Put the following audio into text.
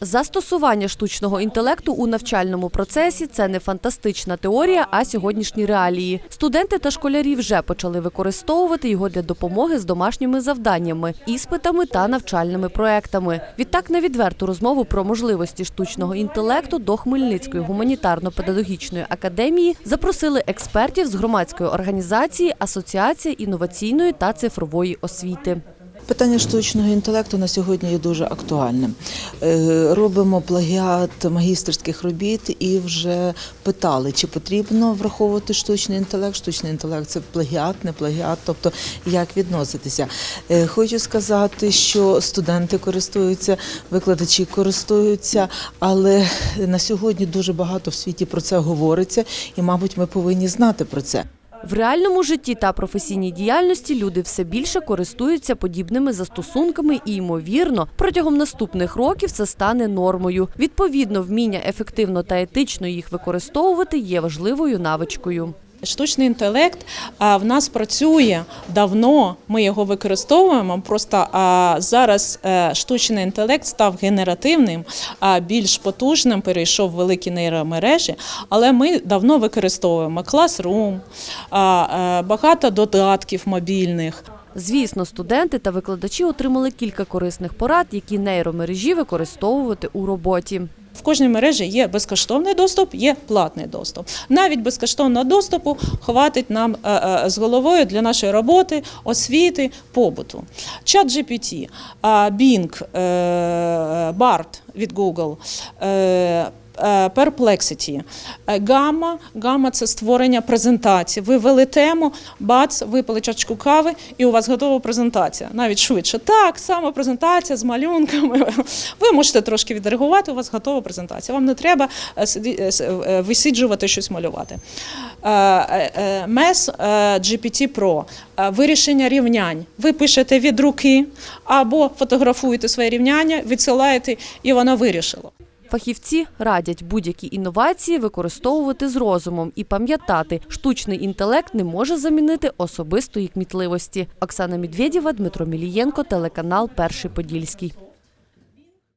Застосування штучного інтелекту у навчальному процесі це не фантастична теорія, а сьогоднішні реалії. Студенти та школярі вже почали використовувати його для допомоги з домашніми завданнями, іспитами та навчальними проектами. Відтак на відверту розмову про можливості штучного інтелекту до Хмельницької гуманітарно-педагогічної академії запросили експертів з громадської організації Асоціація інноваційної та цифрової освіти. Питання штучного інтелекту на сьогодні є дуже актуальним. Е, Робимо плагіат магістерських робіт і вже питали, чи потрібно враховувати штучний інтелект. Штучний інтелект це плагіат, не плагіат, тобто як відноситися. Е, Хочу сказати, що студенти користуються, викладачі користуються, але на сьогодні дуже багато в світі про це говориться, і, мабуть, ми повинні знати про це. В реальному житті та професійній діяльності люди все більше користуються подібними застосунками і, ймовірно, протягом наступних років це стане нормою. Відповідно, вміння ефективно та етично їх використовувати є важливою навичкою. Штучний інтелект в нас працює давно. Ми його використовуємо. Просто зараз е, штучний інтелект став генеративним, а більш потужним, перейшов в великі нейромережі. Але ми давно використовуємо Classroom, е, багато додатків мобільних. Звісно, студенти та викладачі отримали кілька корисних порад, які нейромережі використовувати у роботі. В кожній мережі є безкоштовний доступ, є платний доступ. Навіть безкоштовного доступу хватить нам е, е, з головою для нашої роботи, освіти, побуту. Чат GPT, Bing, е, BART від Google. Е, Gamma. Gamma – це створення презентації. Ви ввели тему, бац, випили чашку кави, і у вас готова презентація. Навіть швидше. Так, саме презентація з малюнками. Ви можете трошки відреагувати, у вас готова презентація. Вам не треба е, е, е, висіджувати щось малювати. MES GPT Pro вирішення рівнянь. Ви пишете від руки або фотографуєте своє рівняння, відсилаєте, і воно вирішило. Фахівці радять будь-які інновації використовувати з розумом і пам'ятати, штучний інтелект не може замінити особистої кмітливості. Оксана Медведєва, Дмитро Мілієнко, телеканал Перший Подільський.